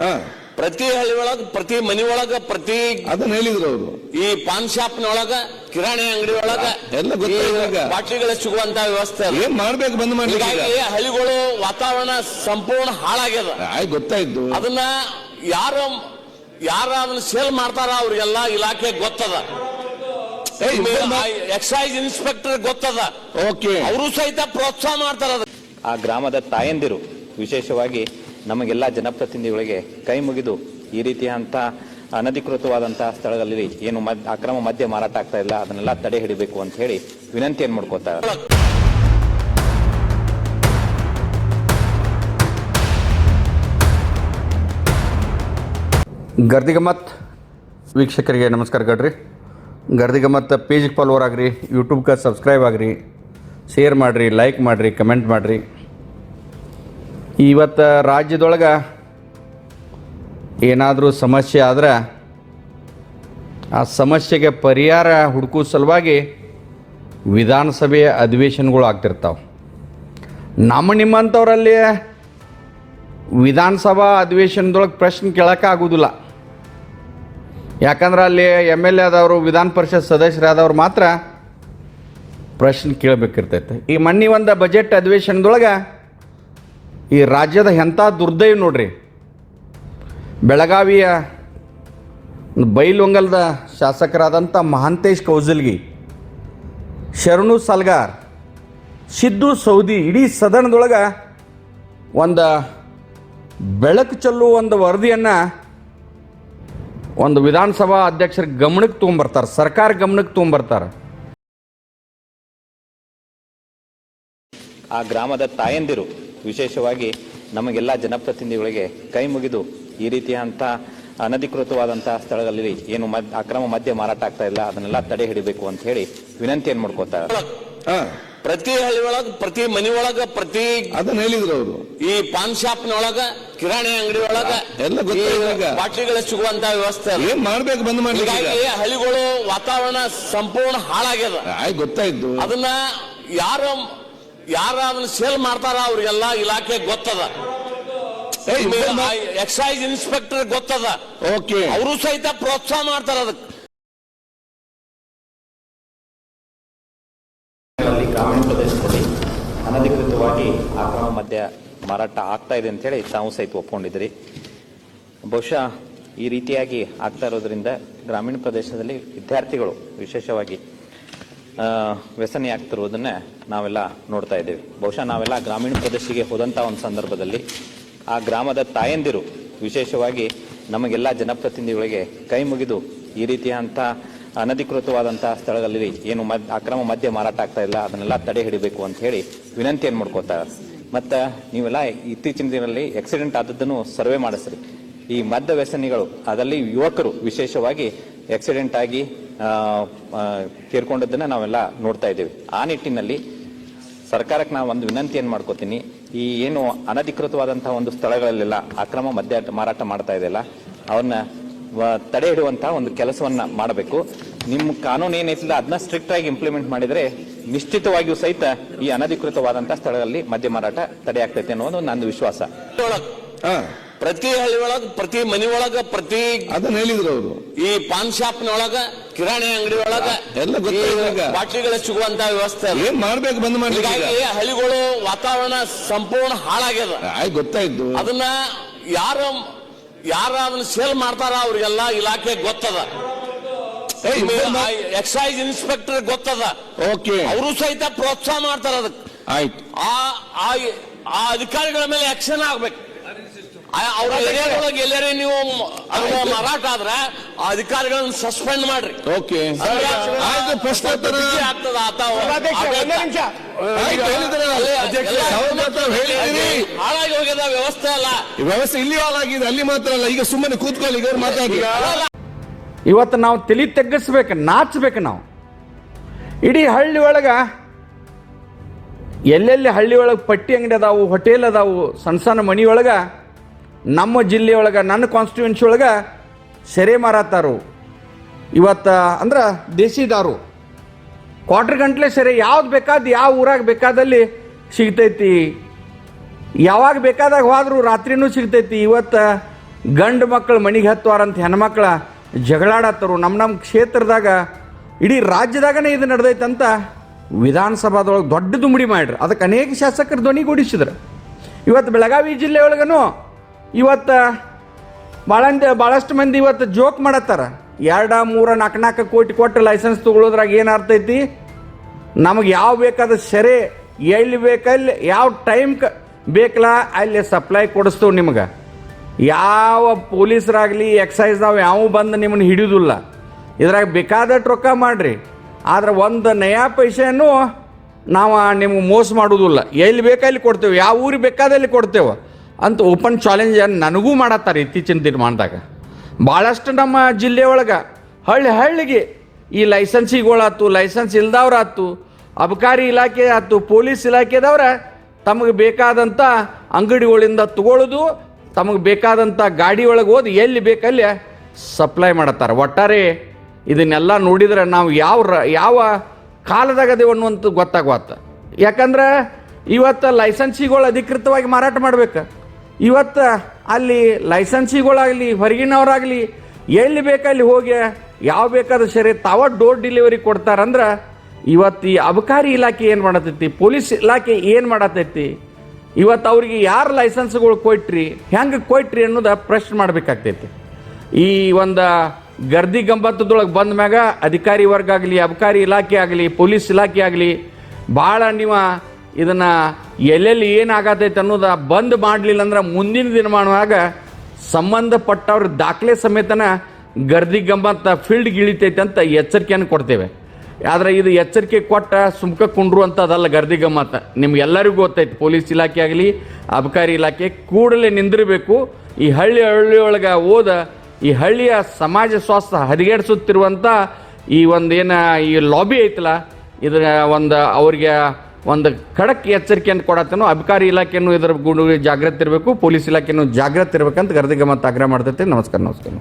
ಹಾ ಪ್ರತಿ ಹಳ್ಳಿ ಒಳಗ ಪ್ರತಿ ಮನಿ ಒಳಗ ಪ್ರತಿ ಅದನ್ನ ಹೇಳಿದ್ರು ಅವರು ಈ ಪಾನ್ ಶಾಪ್ ನೊಳಗ ಕಿರಾಣಿ ಅಂಗಡಿ ಒಳಗ ಎಲ್ಲ. ಬಾಟ್ಲಿಗಳ ಸಿಗುವಂತ ವ್ಯವಸ್ಥೆ. ಏನ್ ಮಾಡ್ಬೇಕು ಬಂದ್ ಮಾಡಿ? ಹೀಗಾಗಿ ಹಳ್ಳಿಗಳು ವಾತಾವರಣ ಸಂಪೂರ್ಣ ಹಾಳಾಗ್ಯದ ಆಯ್ತು ಗೊತ್ತಾಯ್ತು ಅದನ್ನ ಯಾರು ಯಾರ ಅದನ್ನ ಸೇಲ್ ಮಾಡ್ತಾರ ಅವ್ರಿಗೆಲ್ಲ ಇಲಾಖೆ ಗೊತ್ತದ ಎಕ್ಸೈಸ್ ಇನ್ಸ್ಪೆಕ್ಟರ್ ಗೊತ್ತದ ಓಕೆ ಅವರು ಸಹಿತ ಪ್ರೋತ್ಸಾಹ ಮಾಡ್ತಾರ. ಆ ಗ್ರಾಮದ ತಾಯಂದಿರು ವಿಶೇಷವಾಗಿ ನಮಗೆಲ್ಲ ಜನಪ್ರತಿನಿಧಿಗಳಿಗೆ ಕೈ ಮುಗಿದು ಈ ರೀತಿಯಂಥ ಅನಧಿಕೃತವಾದಂತಹ ಸ್ಥಳದಲ್ಲಿ ಏನು ಮದ್, ಅಕ್ರಮ ಮದ್ಯ ಮಾರಾಟ ಆಗ್ತಾ ಇಲ್ಲ, ಅದನ್ನೆಲ್ಲ ತಡೆ ಹಿಡಿಬೇಕು ಅಂತ ಹೇಳಿ ವಿನಂತಿಯನ್ನು ಮಾಡ್ಕೋತಾರೆ ಗರ್ದಿಗಮ್ಮತ್ ವೀಕ್ಷಕರಿಗೆ ನಮಸ್ಕಾರ ಗಡ್ರಿ. ಗರ್ದಿಗಮ್ಮತ್ ಪೇಜ್ಗೆ ಫಾಲೋವರ್ ಆಗ್ರಿ ಯೂಟ್ಯೂಬ್ಗೆ ಸಬ್ಸ್ಕ್ರೈಬ್ ಆಗ್ರಿ. ಶೇರ್ ಮಾಡಿರಿ ಲೈಕ್ ಮಾಡಿರಿ ಕಮೆಂಟ್ ಮಾಡಿರಿ. ಇವತ್ತು ರಾಜ್ಯದೊಳಗೆ ಏನಾದರೂ ಸಮಸ್ಯೆ ಆದ್ರೆ ಆ ಸಮಸ್ಯೆಗೆ ಪರಿಹಾರ ಹುಡುಕೋ ಸಲುವಾಗಿ ವಿಧಾನಸಭೆಯ ಅಧಿವೇಶನಗಳು ಆಗ್ತಿರ್ತಾವೆ. ನಮ್ಮ ನಿಮ್ಮಂಥವ್ರಲ್ಲಿ ವಿಧಾನಸಭಾ ಅಧಿವೇಶನದೊಳಗೆ ಪ್ರಶ್ನೆ ಕೇಳೋಕೆ ಯಾಕಂದ್ರೆ ಅಲ್ಲಿ ಎಂ ಎಲ್ ಎ ಆದವರು, ವಿಧಾನ ಪರಿಷತ್ ಸದಸ್ಯರಾದವ್ರು ಮಾತ್ರ ಪ್ರಶ್ನೆ ಕೇಳಬೇಕಿರ್ತೈತೆ. ಈ ಮೊನ್ನೆ ಒಂದು ಬಜೆಟ್ ಅಧಿವೇಶನದೊಳಗೆ ಈ ರಾಜ್ಯದ ಎಂಥ ದುರ್ದೈವ ನೋಡ್ರಿ. ಬೆಳಗಾವಿಯ ಬೈಲೊಂಗಲದ ಶಾಸಕರಾದಂಥ ಮಹಾಂತೇಶ್ ಕೌಜಲ್ಗಿ ಶರಣು ಸಲ್ಗಾರ್, ಸಿದ್ದು ಸೌದಿ ಇಡೀ ಸದನದೊಳಗೆ ಒಂದು ಬೆಳಕು ಚೆಲ್ಲುವ ಒಂದು ವರದಿಯನ್ನು ಒಂದು ವಿಧಾನಸಭಾ ಅಧ್ಯಕ್ಷರ ಗಮನಕ್ಕೆ ತೊಗೊಂಬರ್ತಾರೆ, ಸರ್ಕಾರ ಗಮನಕ್ಕೆ ತೊಗೊಂಬರ್ತಾರೆ. ಆ ಗ್ರಾಮದ ತಾಯಂದಿರು ವಿಶೇಷವಾಗಿ ನಮಗೆಲ್ಲ ಜನಪ್ರತಿನಿಧಿಗಳಿಗೆ ಕೈ ಮುಗಿದು ಈ ರೀತಿಯಂಥ ಅನಧಿಕೃತವಾದಂತಹ ಸ್ಥಳದಲ್ಲಿ ಏನು ಮದ್ ಅಕ್ರಮ ಮದ್ಯ ಮಾರಾಟ ಆಗ್ತಾ ಇಲ್ಲ ಅದನ್ನೆಲ್ಲ ತಡೆ ಹಿಡಿಬೇಕು ಅಂತ ಹೇಳಿ ವಿನಂತಿಯನ್ನು ಮಾಡ್ಕೋತಾರೆ ಹಾ ಪ್ರತಿ ಹಳ್ಳಿ ಒಳಗ ಪ್ರತಿ ಮನಿ ಒಳಗ ಪ್ರತಿ ಅದನ್ನ ಹೇಳಿದ್ರು ಅವರು ಈ ಪಾನ್ ಶಾಪ್ ನೊಳಗ ಕಿರಾಣಿ ಅಂಗಡಿ ಒಳಗ ಎಲ್ಲ. ಬಾಟ್ಲಿಗಳ ಸಿಗುವಂತ ವ್ಯವಸ್ಥೆ. ಏನ್ ಮಾಡ್ಬೇಕು ಬಂದ್ ಮಾಡ್ಲಿಕ್ಕೆ ಈಗ? ಹಳ್ಳಿಗಳು ವಾತಾವರಣ ಸಂಪೂರ್ಣ ಹಾಳಾಗ್ಯದ ಆಯ್ತು ಗೊತ್ತಾಯ್ತು ಅದನ್ನ ಯಾರು ಯಾರ ಅದನ್ನ ಸೇಲ್ ಮಾಡ್ತಾರ ಅವ್ರಿಗೆಲ್ಲ ಇಲಾಖೆ ಗೊತ್ತದ. ಎಕ್ಸೈಸ್ ಇನ್ಸ್ಪೆಕ್ಟರ್ ಗೊತ್ತದ. ಓಕೆ. ಅವರು ಸಹಿತ ಪ್ರೋತ್ಸಾಹ ಮಾಡ್ತಾರ ಅದಕ್ಕೆ. ಅಲ್ಲಿ ಗ್ರಾಮೀಣ ಪ್ರದೇಶದಲ್ಲಿ ಅನಧಿಕೃತವಾಗಿ ಅಕ್ರಮ ಮಧ್ಯ ಮಾರಾಟ ಆಗ್ತಾ ಇದೆ ಅಂತೇಳಿ ತಾವು ಸಹಿತ ಒಪ್ಕೊಂಡಿದ್ರಿ ಬಹುಶಃ ಈ ರೀತಿಯಾಗಿ ಆಗ್ತಾ ಇರೋದ್ರಿಂದ ಗ್ರಾಮೀಣ ಪ್ರದೇಶದಲ್ಲಿ ವಿದ್ಯಾರ್ಥಿಗಳು ವಿಶೇಷವಾಗಿ ವ್ಯಸನಿ ಆಗ್ತಿರುವುದನ್ನ ನಾವೆಲ್ಲ ನೋಡ್ತಾ ಇದ್ದೇವೆ. ಬಹುಶಃ ನಾವೆಲ್ಲ ಗ್ರಾಮೀಣ ಪ್ರದೇಶಕ್ಕೆ ಹೋದಂಥ ಒಂದು ಸಂದರ್ಭದಲ್ಲಿ ಆ ಗ್ರಾಮದ ತಾಯಂದಿರು ವಿಶೇಷವಾಗಿ ನಮಗೆಲ್ಲ ಜನಪ್ರತಿನಿಧಿಗಳಿಗೆ ಕೈ ಮುಗಿದು ಈ ರೀತಿಯಂಥ ಅನಧಿಕೃತವಾದಂಥ ಸ್ಥಳಗಳಲ್ಲಿ ಏನು ಮದ್ ಅಕ್ರಮ ಮದ್ಯ ಮಾರಾಟ ಆಗ್ತಾ ಇಲ್ಲ, ಅದನ್ನೆಲ್ಲ ತಡೆ ಹಿಡಿಬೇಕು ಅಂತ ಹೇಳಿ ವಿನಂತಿಯನ್ನು ಮಾಡ್ಕೋತಾರೆ ಮತ್ತು ನೀವೆಲ್ಲ ಇತ್ತೀಚಿನ ದಿನದಲ್ಲಿ ಆಕ್ಸಿಡೆಂಟ್ ಆದದ್ದನ್ನು ಸರ್ವೆ ಮಾಡಿಸ್ರಿ. ಈ ಮದ್ಯ ವ್ಯಸನಿಗಳು, ಅದರಲ್ಲಿ ಯುವಕರು ವಿಶೇಷವಾಗಿ ಆಕ್ಸಿಡೆಂಟ್ ಆಗಿ ತೀರ್ಕೊಂಡದ್ದನ್ನ ನಾವೆಲ್ಲ ನೋಡ್ತಾ ಇದ್ದೀವಿ. ಆ ನಿಟ್ಟಿನಲ್ಲಿ ಸರ್ಕಾರಕ್ಕೆ ನಾವು ಒಂದು ವಿನಂತಿಯನ್ನು ಮಾಡ್ಕೋತೀನಿ ಈ ಏನು ಅನಧಿಕೃತವಾದಂತಹ ಒಂದು ಸ್ಥಳಗಳಲ್ಲೆಲ್ಲ ಅಕ್ರಮ ಮದ್ಯ ಮಾರಾಟ ಮಾಡ್ತಾ ಇದೆಯಲ್ಲ ಅವನ್ನ ವ- ತಡೆ ಹಿಡುವಂತಹ ಒಂದು ಕೆಲಸವನ್ನ ಮಾಡಬೇಕು. ನಿಮ್ಮ ಕಾನೂನು ಏನೈತಿಲ್ಲ ಅದನ್ನ ಸ್ಟ್ರಿಕ್ಟ್ ಆಗಿ ಇಂಪ್ಲಿಮೆಂಟ್ ಮಾಡಿದ್ರೆ ನಿಶ್ಚಿತವಾಗಿಯೂ ಸಹಿತ ಈ ಅನಧಿಕೃತವಾದಂತಹ ಸ್ಥಳಗಳಲ್ಲಿ ಮದ್ಯ ಮಾರಾಟ ತಡೆ ಆಗ್ತೈತೆ ಅನ್ನೋದು ನನ್ನ ವಿಶ್ವಾಸ. ಪ್ರತಿ ಹಳ್ಳಿ ಒಳಗ ಪ್ರತಿ ಮನಿ ಒಳಗ ಪ್ರತಿ ಅದನ್ನ ಹೇಳಿದ್ರು ಅವರು. ಈ ಪಾನ್ ಶಾಪ್ ನೊಳಗ ಕಿರಾಣಿ ಅಂಗಡಿ ಒಳಗ ಎಲ್ಲ. ಬಾಟ್ಲಿಗಳ ಸಿಗುವಂತ ವ್ಯವಸ್ಥೆ. ಏನ್ ಮಾಡ್ಬೇಕು ಬಂದ್ ಮಾಡ್ಲಿಕ್ಕೆ? ಹೀಗಾಗಿ ಹಳ್ಳಿಗಳು ವಾತಾವರಣ ಸಂಪೂರ್ಣ ಹಾಳಾಗ್ಯದ. ಆಯ್ತು ಗೊತ್ತಾಯ್ತು. ಅದನ್ನ ಯಾರ ಯಾರ ಅದನ್ನ ಸೇಲ್ ಮಾಡ್ತಾರ ಅವ್ರಿಗೆಲ್ಲ ಇಲಾಖೆ ಗೊತ್ತದ. ಎಕ್ಸೈಸ್ ಇನ್ಸ್ಪೆಕ್ಟರ್ ಗೊತ್ತದ. ಓಕೆ. ಅವರು ಸಹಿತ ಪ್ರೋತ್ಸಾಹ ಮಾಡ್ತಾರ ಅದಕ್ಕೆ. ಆಯ್ತು. ಆ ಆ ಅಧಿಕಾರಿಗಳ ಮೇಲೆ ಆಕ್ಷನ್ ಆಗ್ಬೇಕು. ಅವ್ರ ಏರಿಯಾದೊಳಗೆ ಎಲ್ಲರೇ ನೀವು ಅದು ಮಾರಾಟ ಆದ್ರೆ ಆ ಅಧಿಕಾರಿಗಳನ್ನ ಸಸ್ಪೆಂಡ್ ಮಾಡ್ರಿ. ಓಕೆ. ಆಯ್ತು ಪ್ರಶ್ನೆ ಉತ್ತರ ಬಿಗಿ ಆಗ್ತದ ಆತ ಆಯ್ತು ಹೇಳಿದ್ರಲ್ಲ ಸೌದ ತಾವ್ ಹೇಳಿದಿರಿ ಹಾಳಾಗಿ ಹೋಗ್ಯದ ವ್ಯವಸ್ಥೆ ಅಲ್ಲ. ಈ ವ್ಯವಸ್ಥೆ ಇಲ್ಲಿ ಹಾಳಾಗಿದೆ ಅಲ್ಲಿ ಮಾತ್ರ ಅಲ್ಲ. ಈಗ ಸುಮ್ಮನೆ ಕೂತ್ಕೊಳ್ಳಿ ಈಗ ಅವ್ರು ಮಾತಾಡಿ ಇವತ್ತು ನಾವು ತಲೆ ತಗ್ಗಿಸ್ಬೇಕು ನಾಚಬೇಕು ನಾವು. ಇಡೀ ಹಳ್ಳಿ ಒಳಗೆ ಎಲ್ಲೆಲ್ಲಿ ಹಳ್ಳಿ ಒಳಗೆ ಪಟ್ಟಿ ಅಂಗಡಿ ಅದಾವು ಹೋಟೆಲ್ ಅದಾವು ಸಣ್ಣ ಸಣ್ಣ ಮನಿ ಒಳಗೆ ನಮ್ಮ ಜಿಲ್ಲೆಯೊಳಗೆ, ನನ್ನ ಕಾನ್ಸ್ಟಿಟ್ಯೂನ್ಸಿ ಒಳಗೆ ಸೆರೆ ಮಾರಾತಾರು. ಇವತ್ತು ಅಂದ್ರೆ ದೇಶಿದಾರು. ಕ್ವಾರ್ಟರ್ ಗಂಟ್ಲೆ ಸೆರೆ ಯಾವ್ದು ಬೇಕಾದ ಯಾವ ಊರಾಗ ಬೇಕಾದಲ್ಲಿ ಸಿಗ್ತೈತಿ. ಯಾವಾಗ ಬೇಕಾದಾಗ ಹೋದ್ರೂ ರಾತ್ರಿನೂ ಸಿಗ್ತೈತಿ. ಇವತ್ತು ಗಂಡು ಮಕ್ಕಳು ಮನೆಗೆ ಹತ್ತುವಾರಂತ ಹೆಣ್ಮಕ್ಳ ಜಗಳಾಡತ್ತರು ನಮ್ಮ ನಮ್ಮ ಕ್ಷೇತ್ರದಾಗ, ಇಡೀ ರಾಜ್ಯದಾಗನೇ ಇದು ನಡೆದೈತಂತ ವಿಧಾನಸಭಾದೊಳಗೆ ದೊಡ್ಡ ದುಂಬಡಿ ಮಾಡ್ರಿ ಅದಕ್ಕೆ ಅನೇಕ ಶಾಸಕರು ಧ್ವನಿಗೂಡಿಸಿದ್ರು. ಇವತ್ತು ಬೆಳಗಾವಿ ಜಿಲ್ಲೆಯೊಳಗನು ಇವತ್ತು ಭಾಳ ಭಾಳಷ್ಟು ಮಂದಿ ಇವತ್ತು ಜೋಕ್ ಮಾಡತ್ತಾರ. ಎರಡ, ಮೂರ ನಾಲ್ಕು ನಾಲ್ಕು ಕೋಟಿ ಕೊಟ್ಟು ಲೈಸೆನ್ಸ್ ತೊಗೊಳೋದ್ರಾಗ ಏನು ಅರ್ಥ ನಮಗೆ ಯಾವ ಬೇಕಾದ ಸೆರೆ ಎಲ್ಲಿ ಬೇಕಲ್ಲಿ ಯಾವ ಟೈಮ್ ಕ ಬೇಕಲ್ಲ ಅಲ್ಲಿ ಸಪ್ಲೈ ಕೊಡಿಸ್ತೇವೆ ನಿಮ್ಗೆ. ಯಾವ ಪೊಲೀಸರಾಗಲಿ ನಾವು ಯಾವ ಬಂದು ನಿಮ್ಮನ್ನು ಹಿಡಿಯೋದಿಲ್ಲ. ಇದ್ರಾಗ ಬೇಕಾದಷ್ಟು ರೊಕ್ಕ ಮಾಡಿರಿ. ಆದ್ರೆ ಒಂದು ನಯಾ ಪೈಸೆಯನ್ನು ನಾವು ನಿಮ್ಗೆ ಮೋಸ ಮಾಡೋದಿಲ್ಲ. ಎಲ್ಲಿ ಬೇಕಲ್ಲಿ ಕೊಡ್ತೇವೆ? ಯಾವ ಊರಿಗೆ ಬೇಕಾದಲ್ಲಿ ಕೊಡ್ತೇವೆ? ಅಂತ ಓಪನ್ ಚಾಲೆಂಜ್ ನನಗೂ ಮಾಡತ್ತಾರೆ ಇತ್ತೀಚಿನ ದಿನಮಾನದಾಗ. ಭಾಳಷ್ಟು ನಮ್ಮ ಜಿಲ್ಲೆ ಒಳಗೆ ಹಳ್ಳಿ ಹಳ್ಳಿಗೆ ಈ ಲೈಸೆನ್ಸಿಗಳಾತು ಲೈಸೆನ್ಸ್ ಇಲ್ದವ್ರಾತು, ಅಬಕಾರಿ ಇಲಾಖೆ ಆಯ್ತು ಪೊಲೀಸ್ ಇಲಾಖೆದವ್ರ ತಮಗೆ ಬೇಕಾದಂಥ ಅಂಗಡಿಗಳಿಂದ ತಗೊಳ್ಳೋದು ತಮಗೆ ಬೇಕಾದಂಥ ಗಾಡಿ ಒಳಗೆ ಹೋದ್ ಎಲ್ಲಿ ಬೇಕಲ್ಲಿ ಸಪ್ಲೈ ಮಾಡತ್ತಾರೆ. ಒಟ್ಟಾರೆ ಇದನ್ನೆಲ್ಲ ನೋಡಿದ್ರೆ ನಾವು ಯಾವ ರ- ಯಾವ ಕಾಲದಾಗ ಅನ್ನುವಂಥದ್ದು ಗೊತ್ತಾಗ್ವತ್ತ ಯಾಕಂದ್ರೆ ಇವತ್ತು ಲೈಸೆನ್ಸಿಗಳು ಅಧಿಕೃತವಾಗಿ ಮಾರಾಟ ಮಾಡ್ಬೇಕು. ಇವತ್ತು ಅಲ್ಲಿ ಲೈಸೆನ್ಸಿಗಳಾಗಲಿ, ಹೊರಗಿನವರಾಗಲಿ, ಎಲ್ಲಿ ಬೇಕಲ್ಲಿ ಹೋಗಿ ಯಾವ ಬೇಕಾದ ಸರಿ ತಾವ ಡೋರ್ ಡೆಲಿವರಿ ಕೊಡ್ತಾರಂದ್ರೆ ಇವತ್ತು ಈ ಅಬಕಾರಿ ಇಲಾಖೆ ಏನು ಮಾಡತೈತಿ, ಪೊಲೀಸ್ ಇಲಾಖೆ ಏನು ಮಾಡತೈತಿ, ಇವತ್ತು ಅವ್ರಿಗೆ ಯಾರು ಲೈಸೆನ್ಸ್ಗಳು ಕೊಟ್ರಿ, ಹೆಂಗೆ ಕೊಟ್ರಿ ಅನ್ನೋದು ಪ್ರಶ್ನೆ ಮಾಡಬೇಕಾಗ್ತೈತಿ. ಈ ಒಂದು ಗರ್ದಿ ಗಂಬತ್ತದೊಳಗೆ ಬಂದ ಮ್ಯಾಗ ಅಧಿಕಾರಿ ವರ್ಗ ಆಗಲಿ, ಅಬಕಾರಿ ಇಲಾಖೆ ಆಗಲಿ, ಪೊಲೀಸ್ ಇಲಾಖೆ ಆಗಲಿ ಭಾಳ ನೀವು ಇದನ್ನು ಎಲ್ಲೆಲ್ಲಿ ಏನಾಗತೈತೆ ಅನ್ನೋದು ಬಂದ್ ಮಾಡಲಿಲ್ಲ ಅಂದ್ರೆ ಮುಂದಿನ ದಿನಮಾನವಾಗ ಸಂಬಂಧಪಟ್ಟವ್ರ ದಾಖಲೆ ಸಮೇತನ ಗರ್ದಿ ಗಂಬತ್ತ ಫೀಲ್ಡ್ಗೆ ಇಳಿತೈತೆ ಅಂತ ಎಚ್ಚರಿಕೆಯನ್ನು ಕೊಡ್ತೇವೆ. ಆದರೆ ಇದು ಎಚ್ಚರಿಕೆ ಕೊಟ್ಟ ಸುಮ್ಕ ಕುಂಡ್ರು ಅಂತದಲ್ಲ ಗರ್ದಿ ಗಮ್ಮತ್ತ ನಿಮ್ಗೆಲ್ಲರಿಗೂ ಗೊತ್ತೈತೆ, ಪೊಲೀಸ್ ಇಲಾಖೆ ಆಗಲಿ, ಅಬಕಾರಿ ಇಲಾಖೆ ಕೂಡಲೇ ನಿಂದಿರಬೇಕು. ಈ ಹಳ್ಳಿ ಹಳ್ಳಿಯೊಳಗೆ ಓದ ಈ ಹಳ್ಳಿಯ ಸಮಾಜ ಸ್ವಾಸ್ಥ್ಯ ಹದಗೆಡಿಸುತ್ತಿರುವಂಥ ಈ ಒಂದೇನು ಈ ಲಾಬಿ ಐತಲ್ಲ ಇದರ ಒಂದು ಅವ್ರಿಗೆ ಒಂದು ಖಡಕ್ ಎಚ್ಚರಿಕೆಯನ್ನು ಕೊಡತ್ತೇನೋ, ಅಬಕಾರಿ ಇಲಾಖೆಯೂ ಇದರ ಗುಣ ಜಾಗ್ರತೆ ಇರಬೇಕು, ಪೊಲೀಸ್ ಇಲಾಖೆಯೂ ಜಾಗ್ರತೆ ಇರಬೇಕಂತ ಗರ್ದಿಗೆ ಮತ್ತೆ ಆಗ್ರಹ ಮಾಡ್ತೈತೆ ನಮಸ್ಕಾರ ನಮಸ್ಕಾರ.